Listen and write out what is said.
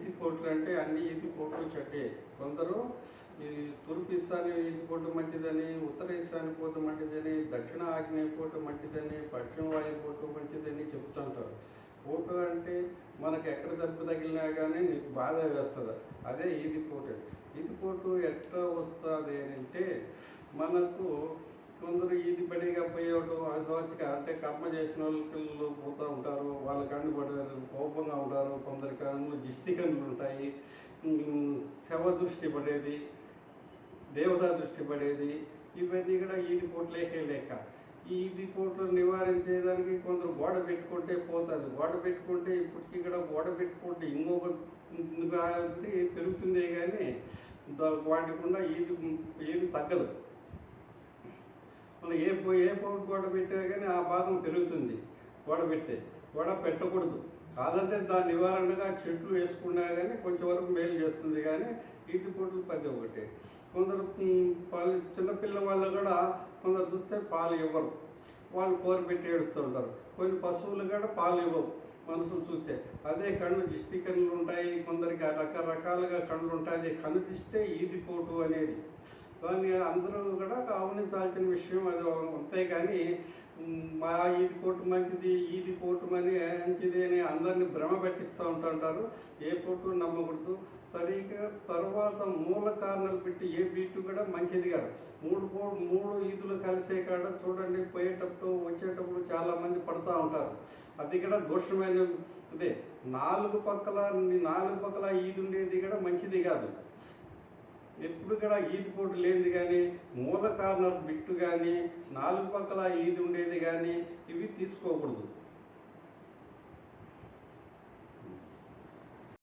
ఈది కోట్లు అంటే అన్ని ఈది కోట్లు చెడ్డే. కొందరు ఈ తూర్పు ఇస్తాను ఈతి పోటు మంచిదని ఉత్తర ఇస్తాను పోటు మంచిదని దక్షిణ ఆగ్నేయ కోటు మంచిదని పశ్చిమ వాయు కోటు మంచిదని చెప్తుంటారు. కోటు అంటే మనకు ఎక్కడ దెబ్బ తగిలినా కానీ నీకు బాధ వేస్తుంది. అదే ఈది కోటు. ఈది కోటు ఎట్లా వస్తుంది అంటే మనకు కొందరు ఈది పడిగా పోయేవాడు అసోచిక అంటే కర్మ చేసిన వాళ్ళు పోతూ ఉంటారు. వాళ్ళ కన్ను పడారు కోపంగా ఉంటారు. కొందరి కాలంలో దిష్టి ఉంటాయి. శవ దృష్టి పడేది దేవతా దృష్టి పడేది. ఇవన్నీ కూడా ఈది పోట్లేకే లెక్క ఈ ఈది పోట్లు నివారించేదానికి కొందరు గోడ పెట్టుకుంటే పోతుంది గోడ పెట్టుకుంటే ఇప్పటికీ ఇక్కడ గోడ పెట్టుకుంటే ఇంకొక పెరుగుతుందే కానీ వాటికుండా ఏది ఏది తగ్గదు. మనం ఏ ఏ పౌరు గోడ పెట్టినా కానీ ఆ భాగం పెరుగుతుంది గోడ పెడితే. కూడా పెట్టకూడదు. కాదంటే దాని నివారణగా చెట్లు వేసుకున్నా కానీ కొంచెం వరకు మేలు చేస్తుంది కానీ ఈటి పోట్లు పది ఒకటి. కొందరు పాలు చిన్నపిల్ల వాళ్ళు కూడా కొందరు చూస్తే పాలు ఇవ్వరు. వాళ్ళు కోరి పెట్టి ఏడుస్తుంటారు. కొన్ని పశువులు కూడా పాలు ఇవ్వవు మనుషులు చూస్తే. అదే కళ్ళు దిష్టి కళ్ళు ఉంటాయి. కొందరికి రకరకాలుగా కళ్ళు ఉంటాయి. కన్ను ఈది ఈదిపోటు అనేది. దాన్ని అందరూ కూడా గమనించాల్సిన విషయం అది అంతేగాని కానీ మా ఈది పోటు మంచిది ఇది కోర్టు మని మంచిది అని అందరిని భ్రమ పెట్టిస్తూ ఉంటుంటారు. ఏ పోటు నమ్మకూడదు. సరిగ్గా తర్వాత మూల కారణాలు పెట్టి ఏ బీటు కూడా మంచిది కాదు. మూడు పో మూడు ఈదులు కలిసే కాడ చూడండి పోయేటప్పుడు వచ్చేటప్పుడు చాలామంది పడుతూ ఉంటారు. అది కూడా దోషమైన ఇదే నాలుగు పక్కల నాలుగు పక్కల ఈదు ఉండేది కూడా మంచిది కాదు. ఎప్పుడు కూడా ఈది పోటు లేనిది కానీ మూల కార్నర్ బిట్టు కానీ నాలుగు పక్కల ఈది ఉండేది కానీ ఇవి తీసుకోకూడదు.